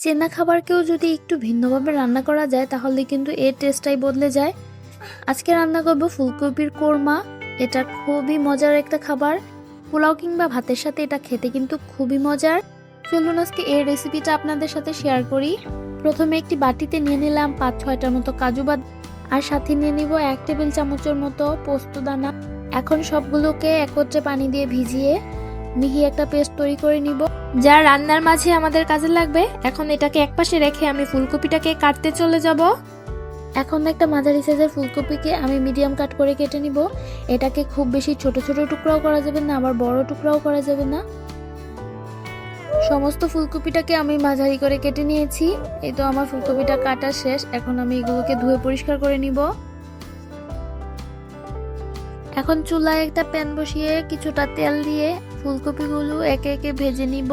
চেনা খাবারকেও যদি একটু ভিন্নভাবে রান্না করা যায়, তাহলে কিন্তু এর টেস্টটাই বদলে যায়। আজকে রান্না করব ফুলকপির কোরমা। এটা খুবই মজার একটা খাবার। পোলাও কিংবা ভাতের সাথে এটা খেতে কিন্তু খুবই মজার। চলুন আজকে এই রেসিপিটা আপনাদের সাথে শেয়ার করি। প্রথমে একটি বাটিতে নিয়ে নিলাম পাঁচ ছয়টার মতো কাজু বাদ আর সাথে নিয়ে নিব এক টেবিল চামচের মতো পোস্ত দানা। এখন সবগুলোকে একত্রে পানি দিয়ে ভিজিয়ে মিহি একটা পেস্ট তৈরি করে নিব। যা রান্নার মাঝে আমাদের কাজে লাগবে, এখন এটাকে একপাশে রেখে আমি ফুলকপিটাকে কাটতে চলে যাব। এখন একটা মাঝারি সাইজের ফুলকপিকে আমি মিডিয়াম কাট করে কেটে নিব। এটাকে খুব বেশি ছোট ছোট টুকরাও করা যাবে না, আবার বড় টুকরাও করা যাবে না। সমস্ত ফুলকপিটাকে আমি মাঝারি করে কেটে নিয়েছি। এই তো আমার ফুলকপিটা কাটা শেষ, এখন আমি এগুলোকে ধুয়ে পরিষ্কার করে নিব। এখন চুলায় একটা প্যান বসিয়ে কিছুটা তেল দিয়ে ফুলকপিগুলো একে একে ভেজে নিব।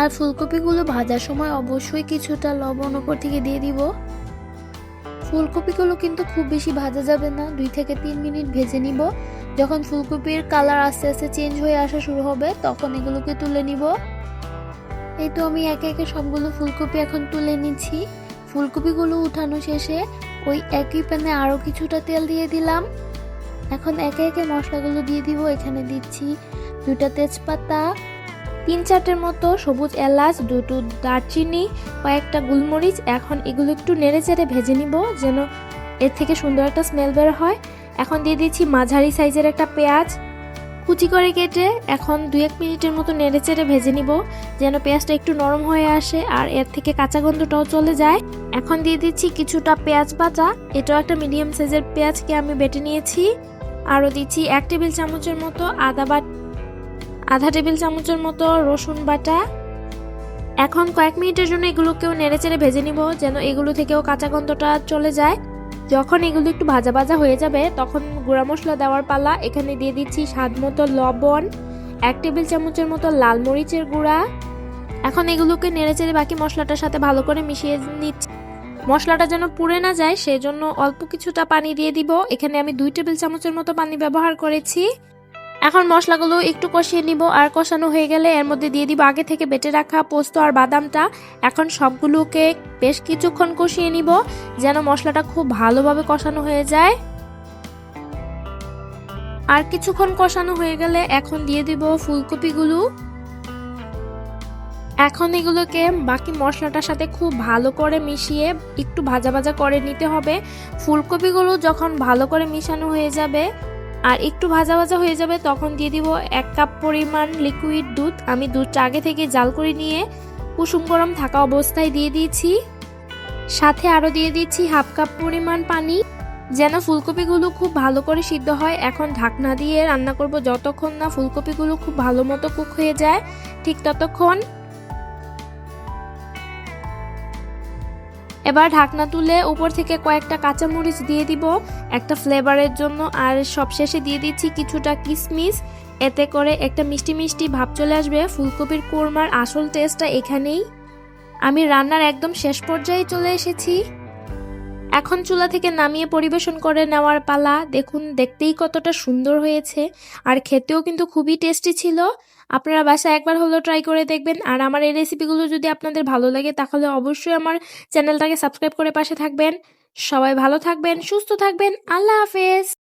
আর ফুলকপিগুলো ভাজার সময় অবশ্যই কিছুটা লবণ ওপর থেকে দিয়ে দিব। ফুলকপিগুলো কিন্তু খুব বেশি ভাজা যাবে না, দুই থেকে তিন মিনিট ভেজে নিব। যখন ফুলকপির কালার আস্তে আস্তে চেঞ্জ হয়ে আসা শুরু হবে, তখন এগুলোকে তুলে নিব। এই তো আমি একে একে সবগুলো ফুলকপি এখন তুলে নিচ্ছি। ফুলকপিগুলো উঠানো শেষে ওই একই প্যানে আরও কিছুটা তেল দিয়ে দিলাম। এখন একে একে মশলাগুলো দিয়ে দিব। এখানে দিচ্ছি দুটা তেজপাতা, তিন চারটের মতো সবুজ এলাচ, দুটো দারচিনি, কয়েকটা গোলমরিচ। এখন এগুলো একটু নেড়ে চেড়ে ভেজে নিব যেন এর থেকে সুন্দর একটা স্মেল বের হয়। এখন দিয়ে দিচ্ছি মাঝারি সাইজের একটা পেঁয়াজ। কুচি করে কেটে এখন দু এক মিনিটের মতো নেড়ে চেড়ে ভেজে নিব যেন পেঁয়াজটা একটু নরম হয়ে আসে আর এর থেকে কাঁচা গন্ধটাও চলে যায়। এখন দিয়ে দিচ্ছি কিছুটা পেঁয়াজ বাটা। এটাও একটা মিডিয়াম সাইজের পেঁয়াজকে আমি বেটে নিয়েছি। আরও দিচ্ছি এক টেবিল চামচের মতো আদা বাট, আধা টেবিল চামচের মতো রসুন বাটা। এখন কয়েক মিনিটের জন্য এগুলোকেও নেড়ে চেড়ে ভেজে নিব যেন এগুলো থেকেও কাঁচা গন্ধটা চলে যায়। যখন এগুলো একটু ভাজা ভাজা হয়ে যাবে, তখন গুঁড়া মশলা দেওয়ার পালা এখানে দিয়ে দিচ্ছি স্বাদ মতো লবণ, এক টেবিল চামচের মতো লাল মরিচের গুঁড়া। এখন এগুলোকে নেড়ে চেড়ে বাকি মশলাটার সাথে ভালো করে মিশিয়ে নিচ্ছি। মশলাটা যেন পুড়ে না যায়, সেজন্য অল্প কিছুটা পানি দিয়ে দিব। এখানে আমি দুই টেবিল চামচের মতো পানি ব্যবহার করেছি। এখন মশলাগুলো একটু কষিয়ে নিব। আর কষানো হয়ে গেলে এর মধ্যে দিয়ে দিব আগে থেকে বেটে রাখা পোস্ত আর বাদামটা। এখন সবগুলোকে বেশ কিছুক্ষণ কষিয়ে নিব, যেন মশলাটা খুব ভালোভাবে কষানো হয়ে যায়। আর কিছুক্ষণ কষানো হয়ে গেলে এখন দিয়ে দিব ফুলকপিগুলো। এখন এগুলোকে বাকি মশলাটার সাথে খুব ভালো করে মিশিয়ে একটু ভাজা ভাজা করে নিতে হবে। ফুলকপিগুলো যখন ভালো করে মিশানো হয়ে যাবে আর একটু ভাজা ভাজা হয়ে যাবে, তখন দিয়ে দিব এক কাপ পরিমাণ লিকুইড দুধ। আমি দুধটা আগে থেকে জাল করে নিয়ে কুসুম গরম থাকা অবস্থায় দিয়ে দিয়েছি। সাথে আরও দিয়ে দিচ্ছি হাফ কাপ পরিমাণ পানি। যেন ফুলকপিগুলো খুব ভালো করে সিদ্ধ হয়, এখন ঢাকনা দিয়ে রান্না করব যতক্ষণ না ফুলকপিগুলো খুব ভালো মতো কুক হয়ে যায়, ঠিক ততক্ষণ এবার ঢাকনা তুলে উপর থেকে কয়েকটা কাঁচামরিচ দিয়ে দিব, একটা ফ্লেভারের জন্য, আর সবশেষে দিয়ে দিচ্ছি কিছুটা কিশমিশ এতে করে একটা মিষ্টি মিষ্টি ভাব চলে আসবে, ফুলকপির কোরমার আসল টেস্টটা এখানেই। আমি রান্নার একদম শেষ পর্যায়ে চলে এসেছি। এখন চুলা থেকে নামিয়ে পরিবেশন করে নেওয়ার পালা। দেখুন, দেখতেই কতটা সুন্দর হয়েছে। আর খেতেও কিন্তু খুবই টেস্টি ছিল। আপনারা বাসায় একবার হলেও ট্রাই করে দেখবেন। আর আমার এই রেসিপিগুলো যদি আপনাদের ভালো লাগে, তাহলে অবশ্যই আমার চ্যানেলটাকে সাবস্ক্রাইব করে পাশে থাকবেন। সবাই ভালো থাকবেন, সুস্থ থাকবেন। আল্লাহ হাফেজ!